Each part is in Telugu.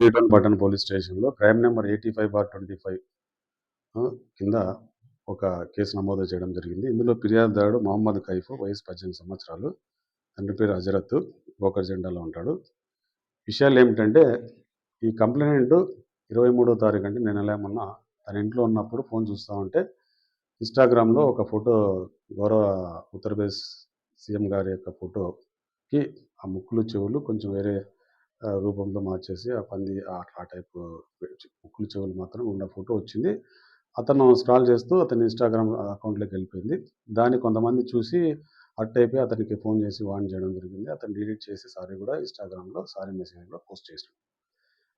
పీటన్ పట్టణ పోలీస్ స్టేషన్లో crime number eighty five bar twenty five కింద ఒక కేసు నమోదు చేయడం జరిగింది. ఇందులో ఫిర్యాదుదారుడు మహమ్మద్ కైఫ్ వయసు పద్దెనిమిది సంవత్సరాలు. తండ్రి పేరు హజరత్ బోకర్ జెండాలో ఉంటాడు. విషయాలు ఏమిటంటే ఈ కంప్లైంట్ ఇరవై మూడో తారీఖు అంటే నేను ఏమన్నా తన ఇంట్లో ఉన్నప్పుడు ఫోన్ చూస్తూ ఉంటే ఇన్స్టాగ్రామ్లో ఒక ఫోటో గౌరవ ఉత్తరప్రదేశ్ సీఎం గారి యొక్క ఫోటోకి ఆ ముక్కులు చెవులు కొంచెం వేరే రూపంలో మార్చేసి ఆ పంది ఆ ఆ టైప్ ముక్కులు చెవులు మాత్రం ఉన్న ఫోటో వచ్చింది. అతను స్క్రాల్ చేస్తూ అతని ఇన్స్టాగ్రామ్ అకౌంట్లోకి వెళ్ళిపోయింది. దాన్ని కొంతమంది చూసి అట్ అయిపోయి అతనికి ఫోన్ చేసి వార్న్ చేయడం జరిగింది. అతను డిలీట్ చేసి సారీ కూడా ఇన్స్టాగ్రామ్లో సారీ మెసేజ్ కూడా పోస్ట్ చేసాడు.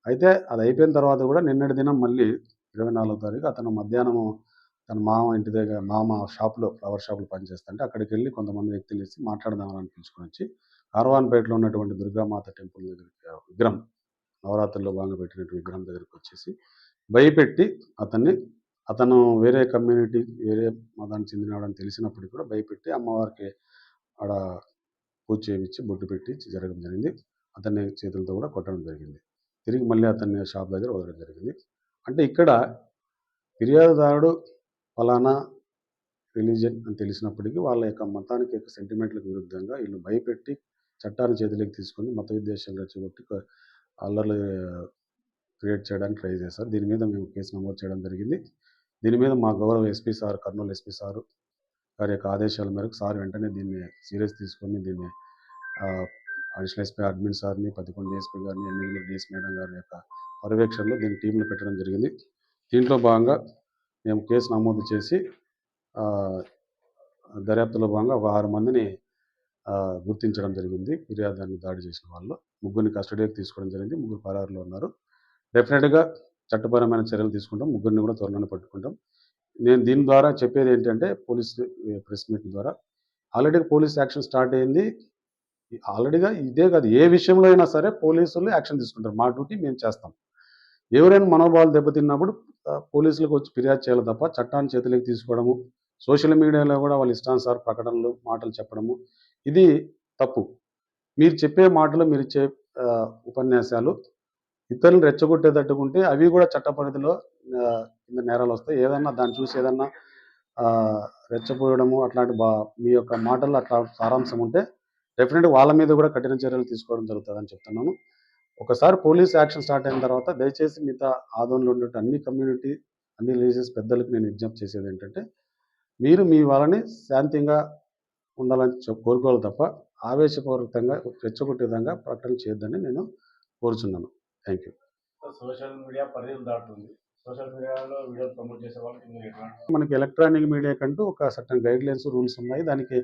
అయితే అది అయిపోయిన తర్వాత కూడా నిన్నటి దినం మళ్ళీ ఇరవై నాలుగో తారీఖు అతను మధ్యాహ్నం తన మామ ఇంటి దగ్గర మామ షాప్లో ఫ్లవర్ షాప్లో పనిచేస్తుంటే అక్కడికి వెళ్ళి కొంతమంది వ్యక్తులు వేసి మాట్లాడదామని పిలుచుకొని వచ్చి కార్వాన్పేటలో ఉన్నటువంటి దుర్గామాత టెంపుల్ దగ్గరికి విగ్రహం నవరాత్రుల్లో భాగంగా పెట్టినటువంటి విగ్రహం దగ్గరికి వచ్చేసి భయపెట్టి అతన్ని అతను వేరే కమ్యూనిటీ వేరే మతానికి చెందినవాడని తెలిసినప్పటికీ కూడా భయపెట్టి అమ్మవారికి ఆడ పూజ చేయించి బొట్టు పెట్టి జరగడం జరిగింది. అతన్ని చేతులతో కూడా కొట్టడం జరిగింది. తిరిగి మళ్ళీ అతన్ని షాప్ దగ్గర వదలడం జరిగింది. అంటే ఇక్కడ ఫిర్యాదుదారుడు ఫలానా రిలీజియన్ అని తెలిసినప్పటికీ వాళ్ళ యొక్క మతానికి యొక్క సెంటిమెంట్లకు విరుద్ధంగా వీళ్ళు భయపెట్టి చట్టాన్ని చేతిలోకి తీసుకొని మత విద్వేషాలు రెచ్చగొట్టి అల్లర్లు క్రియేట్ చేయడానికి ట్రై చేశారు. దీని మీద మేము కేసు నమోదు చేయడం జరిగింది. దీని మీద మా గౌరవ SP sir Kurnool SP sir గారి యొక్క ఆదేశాల మేరకు సార్ వెంటనే దీన్ని సీరియస్ తీసుకొని దీన్ని అడిషనల్ ఎస్పీ అడ్మిన్ సార్ని పదకొండు ఎస్పీ గారిని ఎనిమిది డిఎస్ మేడం గారి యొక్క పర్యవేక్షణలో దీన్ని టీంలు పెట్టడం జరిగింది. దీంట్లో భాగంగా మేము కేసు నమోదు చేసి దర్యాప్తులో భాగంగా ఒక ఆరు మందిని గుర్తించడం జరిగింది. ఫిర్యాదాన్ని దాడి చేసిన వాళ్ళు. ముగ్గురిని కస్టడీకి తీసుకోవడం జరిగింది. ముగ్గురు పరారులో ఉన్నారు. డెఫినెట్గా చట్టపరమైన చర్యలు తీసుకుంటాం. ముగ్గురిని కూడా త్వరలోనే పట్టుకుంటాం. నేను దీని ద్వారా చెప్పేది ఏంటంటే పోలీస్ ప్రెస్ మీట్ ద్వారా ఆల్రెడీ పోలీస్ యాక్షన్ స్టార్ట్ అయింది. ఆల్రెడీగా ఇదే కాదు ఏ విషయంలో అయినా సరే పోలీసులు యాక్షన్ తీసుకుంటారు. మా డ్యూటీ మేము చేస్తాం. ఎవరైనా మనోభావాలు దెబ్బతిన్నప్పుడు పోలీసులకు వచ్చి ఫిర్యాదు చేయాలి తప్ప చట్టాన్ని చేతిలోకి తీసుకోవడము సోషల్ మీడియాలో కూడా వాళ్ళ ఇష్టానుసార ప్రకటనలు మాటలు చెప్పడము ఇది తప్పు. మీరు చెప్పే మాటలు మీరు ఇచ్చే ఉపన్యాసాలు ఇతరులను రెచ్చగొట్టేటట్టుకుంటే అవి కూడా చట్ట పరిధిలో కింద నేరాలు వస్తాయి. ఏదన్నా దాన్ని చూసి ఏదన్నా రెచ్చపోయడము అట్లాంటి బా మీ యొక్క మాటల్లో అట్లా సారాంశం ఉంటే డెఫినెట్గా వాళ్ళ మీద కూడా కఠిన చర్యలు తీసుకోవడం జరుగుతుందని చెప్తున్నాను. ఒకసారి పోలీస్ యాక్షన్ స్టార్ట్ అయిన తర్వాత దయచేసి మిగతా ఆదోళనలో ఉండే అన్ని కమ్యూనిటీ అన్ని రిలీజియస్ పెద్దలకు నేను విజ్ఞప్తి చేసేది ఏంటంటే మీరు మీ వాళ్ళని శాంతంగా ఉండాలని కోరుకోవాలి తప్ప ఆవేశపూరితంగా రెచ్చగొట్టే విధంగా ప్రకటన చేయొద్దని నేను కోరుచున్నాను. థ్యాంక్ యూ సోషల్ మీడియా దాటుతుంది. సోషల్ మీడియాలో వీడియోలు ప్రమోట్ చేసే వాళ్ళకి మనకి ఎలక్ట్రానిక్ మీడియా కంటూ ఒక సర్టన్ గైడ్ లైన్స్ రూల్స్ ఉన్నాయి. దానికి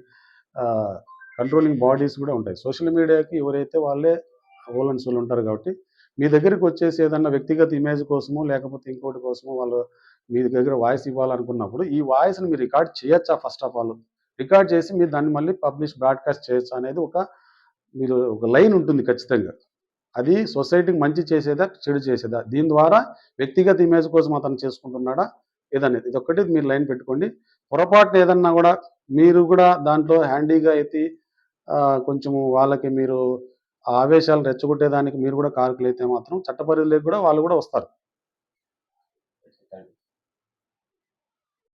కంట్రోలింగ్ బాడీస్ కూడా ఉంటాయి. సోషల్ మీడియాకి ఎవరైతే వాళ్ళే ఓలన్స్ వాళ్ళు ఉంటారు కాబట్టి మీ దగ్గరికి వచ్చేసి ఏదన్నా వ్యక్తిగత ఇమేజ్ కోసమో లేకపోతే ఇంకోటి కోసమో వాళ్ళు మీ దగ్గర వాయిస్ ఇవ్వాలనుకున్నప్పుడు ఈ వాయిస్ని మీరు రికార్డ్ చేయొచ్చా ఫస్ట్ ఆఫ్ ఆల్? రికార్డ్ చేసి మీరు దాన్ని మళ్ళీ పబ్లిష్ బ్రాడ్కాస్ట్ చేయొచ్చు అనేది ఒక మీరు ఒక లైన్ ఉంటుంది ఖచ్చితంగా. అది సొసైటీకి మంచి చేసేదా చెడు చేసేదా? దీని ద్వారా వ్యక్తిగత ఇమేజ్ కోసం అతను చేసుకుంటున్నాడా? ఏదనేది. ఇది ఒక్కటి మీరు లైన్ పెట్టుకోండి. పొరపాటున ఏదన్నా కూడా మీరు కూడా దాంట్లో హ్యాండీగా ఎత్తి కొంచెము కొంచెం వాళ్ళకి మీరు ఆవేశాలు రెచ్చగొట్టేదానికి మీరు కూడా కార్కులు అయితే మాత్రం చట్టపరిధిలోకి కూడా వాళ్ళు కూడా వస్తారు.